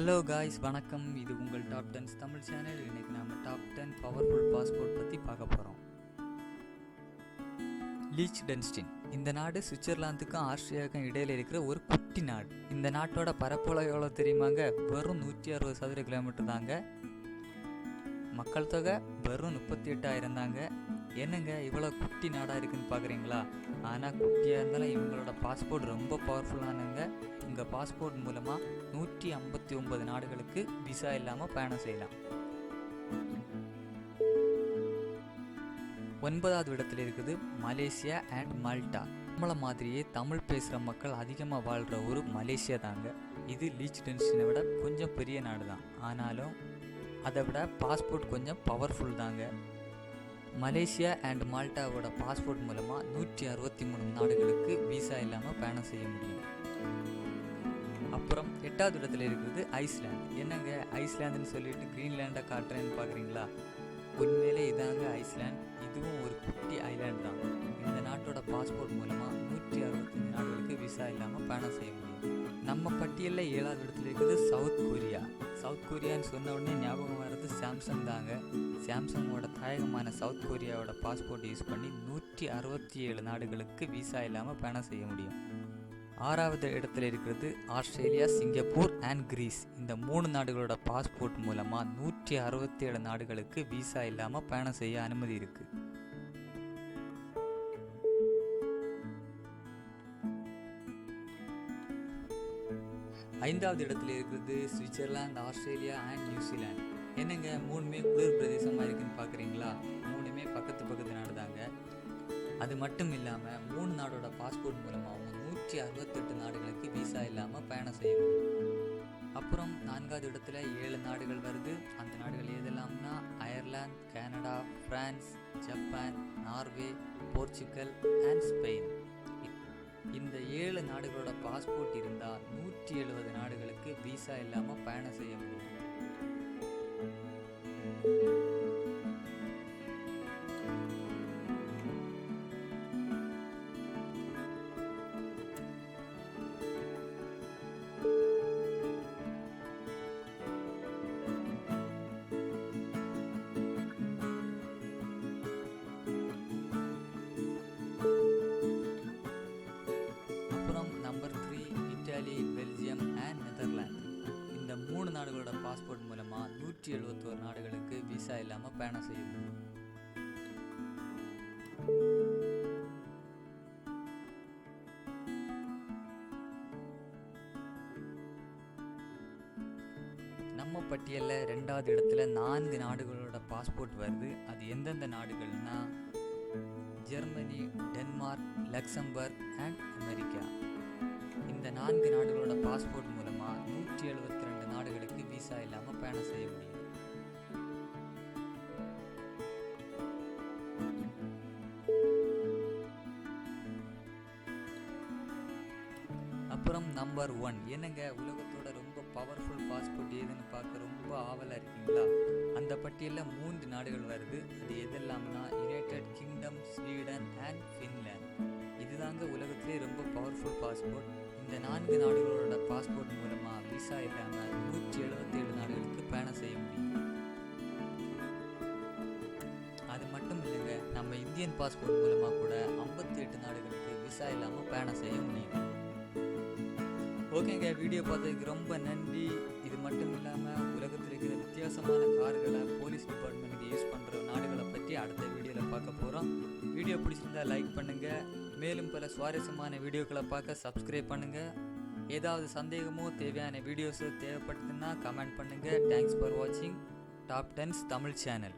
Hello guys வணக்கம். இது உங்கள் டாப் டென்ஸ் தமிழ் சேனல் இன்னைக்கு நாம டாப் டென் பவர்ஃபுல் பாஸ்போர்ட் பற்றி பார்க்க போகிறோம் லீச் டென்ஸ்டின் இந்த நாடு சுவிட்சர்லாந்துக்கும் ஆஸ்திரியாவுக்கும் இடையில இருக்கிற ஒரு குட்டி நாடு. இந்த நாட்டோட பரப்பளவு எவ்வளோ தெரியுமாங்க? வெறும் நூற்றி அறுபது சதுர கிலோமீட்டர் தாங்க. மக்கள் தொகை வெறும் முப்பத்தி எட்டாயிரம் தாங்க. என்னங்க இவ்வளோ குட்டி நாடாக இருக்குன்னு பார்க்குறீங்களா? ஆனால் குட்டியாக இருந்தாலும் இவங்களோட பாஸ்போர்ட் ரொம்ப பவர்ஃபுல்லானங்க உங்கள் பாஸ்போர்ட் மூலமாக நூற்றி ஐம்பத்தி ஒன்பது நாடுகளுக்கு விசா இல்லாமல் பயணம் செய்யலாம். ஒன்பதாவது இடத்துல இருக்குது மலேசியா அண்ட் மால்டா நம்மள மாதிரியே தமிழ் பேசுகிற மக்கள் அதிகமாக வாழ்கிற ஊர் மலேசியா தாங்க. இது லீச் டென்ஷனை விட கொஞ்சம் பெரிய நாடு தான் ஆனாலும் அதை விட பாஸ்போர்ட் கொஞ்சம் பவர்ஃபுல் தாங்க. மலேசியா அண்ட் மால்டாவோட பாஸ்போர்ட் மூலமாக நூற்றி அறுபத்தி மூணு நாடுகளுக்கு விசா இல்லாமல் பயணம் செய்ய முடியும். அப்புறம் எட்டாவது இடத்துல இருக்கிறது ஐஸ்லாந்து. என்னங்க ஐஸ்லாந்துன்னு சொல்லிட்டு கிரீன்லேண்டை காட்டுறேன்னு பார்க்குறீங்களா உண்மையிலே இதாங்க ஐஸ்லாந்து. இதுவும் ஒரு குட்டி ஐலாண்ட் தான். இந்த நாட்டோட பாஸ்போர்ட் மூலமாக நூற்றி அறுபத்தஞ்சு நாடுகளுக்கு விசா இல்லாமல் பயணம் செய்ய முடியும். நம்ம பட்டியலில் ஏழாவது இடத்துல இருக்குது சவுத் கொரியா. சவுத் கொரியான்னு சொன்ன உடனே ஞாபகம் வர்றது சாம்சங் தாங்க. சாம்சங்கோட தாயகமான சவுத் கொரியாவோட பாஸ்போர்ட் யூஸ் பண்ணி நூற்றி அறுபத்தி ஏழு நாடுகளுக்கு விசா இல்லாமல் பயணம் செய்ய முடியும். ஆறாவது இடத்துல இருக்கிறது ஆஸ்திரேலியா சிங்கப்பூர் அண்ட் கிரீஸ். இந்த மூணு நாடுகளோட பாஸ்போர்ட் மூலமாக நூற்றி அறுபத்தி ஏழு நாடுகளுக்கு விசா இல்லாமல் பயணம் செய்ய அனுமதி இருக்குது ஐந்தாவது இடத்துல இருக்கிறது சுவிட்சர்லாந்து ஆஸ்திரேலியா அண்ட் நியூசிலாந்து என்னங்க மூணுமே குளிர் பிரதேசமாக இருக்குன்னு பார்க்குறீங்களா மூணுமே பக்கத்து பக்கத்து நாடு தாங்க அது மட்டும் இல்லாமல் மூணு நாடோட பாஸ்போர்ட் மூலமாகவும் நூற்றி அறுபத்தெட்டு நாடுகளுக்கு விசா இல்லாமல் பயணம் செய்ய முடியும் அப்புறம் நான்காவது இடத்துல ஏழு நாடுகள் வருது. அந்த நாடுகள் எதெல்லாம்னா Ireland Canada France Japan Norway Portugal and Spain. இந்த ஏழு நாடுகளோட பாஸ்போர்ட் இருந்தால் நூற்றி எழுபது நாடுகளுக்கு விசா இல்லாமல் பயணம் செய்ய முடியும். பாஸ்போர்ட் மூலமாக நூற்றி எழுபத்தோரு நாடுகளுக்கு விசா இல்லாமல் பயணம் செய்ய முடியும். நம்ம பட்டியலில் ரெண்டாவது இடத்துல நான்கு நாடுகளோட பாஸ்போர்ட் வருது. அது எந்தெந்த நாடுகள்னா Germany Denmark Luxembourg and America. இந்த நான்கு நாடுகளோட பாஸ்போர்ட் மூலமாக நூற்றி எழுபது பயணம் செய்ய முடியும். அப்புறம் நம்பர் ஒன் என்னங்க உலகத்தோட ரொம்ப பவர்ஃபுல் பாஸ்போர்ட் எதுன்னு பார்க்க ரொம்ப ஆவலாக இருக்கீங்களா? அந்த பட்டியலில் மூன்று நாடுகள் வருது. அது எதெல்லாம்னா United Kingdom Sweden and Finland இதுதாங்க உலகத்திலே ரொம்ப பவர்ஃபுல் பாஸ்போர்ட் இந்த நான்கு நாடுகளோட பாஸ்போர்ட் மூலமாக விசா இல்லாமல் நூற்றி எழுபத்தேழு நாடுகளுக்கு பயணம் செய்ய முடியும். அது மட்டும் இல்லைங்க நம்ம இந்தியன் பாஸ்போர்ட் மூலமாக கூட ஐம்பத்தி எட்டு நாடுகளுக்கு விசா இல்லாமல் பயணம் செய்ய முடியும். ஓகேங்க வீடியோ பார்த்ததுக்கு ரொம்ப நன்றி. இது மட்டும் இல்லாமல் உலகத்தில் இருக்கிற வித்தியாசமான கார்களை போலீஸ் டிபார்ட்மெண்ட்டுக்கு யூஸ் பண்ணுற நாடுகளை பற்றி அடுத்த வீடியோவில் பார்க்க போகிறோம் வீடியோ பிடிச்சிருந்தா லைக் பண்ணுங்கள் மேலும் பல சுவாரஸ்யமான வீடியோக்களை பார்க்க சப்ஸ்கிரைப் பண்ணுங்கள் ஏதாவது சந்தேகமோ தேவையான வீடியோஸோ தேவைப்பட்டதுன்னா கமெண்ட் பண்ணுங்கள் தேங்க்ஸ் ஃபார் வாட்சிங் டாப் டென்ஸ் தமிழ் சேனல்